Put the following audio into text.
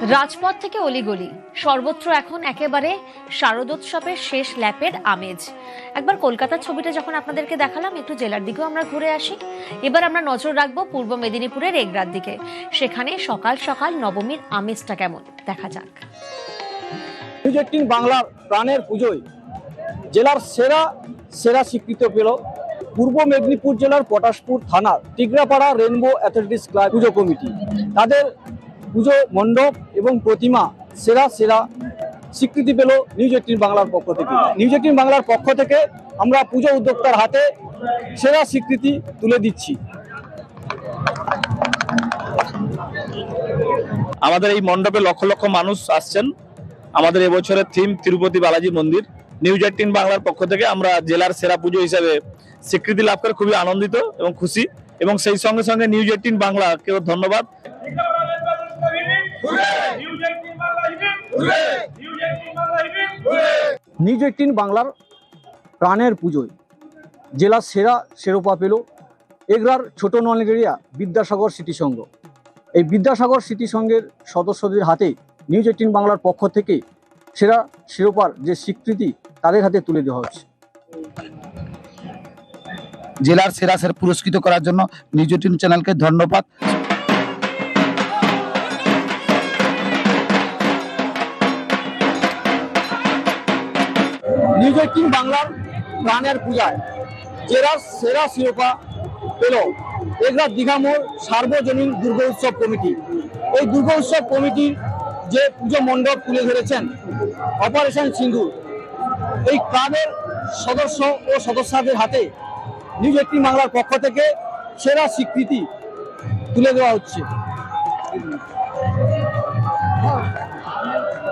রাজপথ থেকে অলিগলি। সর্বত্র এখন একেবারে শারদোৎসবের শেষ ল্যাপের আমেজ। একবার কলকাতার ছবিটা যখন আপনাদেরকে দেখালাম, একটু জেলার দিকেও আমরা ঘুরে আসি। এবার আমরা নজর রাখব পূর্ব মেদিনীপুরের এগরার দিকে। সেখানে সকাল সকাল নবমীর আমেজটা কেমন? দেখা যাক। এইটিন বাংলার প্রাণের পুজোয় জেলার সেরা সেরা স্বীকৃত পেল পূর্ব মেদিনীপুর জেলার পটাশপুর থানার Tigrapara rainbow athletics club puja committee. তাদের পুজো, মণ্ডপ এবং প্রতিমা, সেরা সেরা স্বীকৃতি পেল নিউজ এইটিন বাংলার পক্ষ থেকে। নিউজ এইটিন বাংলার পক্ষ থেকে আমরা পুজো উদ্যোক্তার হাতে সেরা স্বীকৃতি তুলে দিচ্ছি। আমাদের এই মণ্ডপে লক্ষ লক্ষ মানুষ আসছেন। আমাদের এবছরের থিম তিরুপতি বালাজি মন্দির। নিউজ এইটিন বাংলার পক্ষ থেকে আমরা জেলার সেরা পুজো হিসেবে স্বীকৃতি লাভ করে খুবই আনন্দিত এবং খুশি। এবং সেই সঙ্গে সঙ্গে নিউজ এইটিন বাংলাকেও ধন্যবাদ। নিউজ এইটিন বাংলার প্রাণের পুজোয় জেলার সেরা শিরোপা পেল এগরার ছোট নলগেরিয়া বিদ্যাসাগর স্মৃতি সংঘ। এই বিদ্যাসাগর স্মৃতি সংঘের সদস্যদের হাতে নিউজ এইটিন বাংলার পক্ষ থেকে সেরা শিরোপার যে স্বীকৃতি তাদের হাতে তুলে দেওয়া হচ্ছে। জেলার সেরা সেরা পুরস্কৃত করার জন্য নিউজ এইটিন চ্যানেলকে ধন্যবাদ। নিউজ এইটিন বাংলার প্রাণের পূজায় জেলার সেরা শিরোপা পেল এগরা দীঘামোড় সার্বজনীন দুর্গা উৎসব কমিটি। এই দুর্গা উৎসব কমিটির যে পুজো মণ্ডপ তুলে ধরেছেন অপারেশন সিন্ধু, এই ক্লাবের সদস্য ও সদস্যদের হাতে নিউজ এইটিন বাংলার পক্ষ থেকে সেরা স্বীকৃতি তুলে দেওয়া হচ্ছে।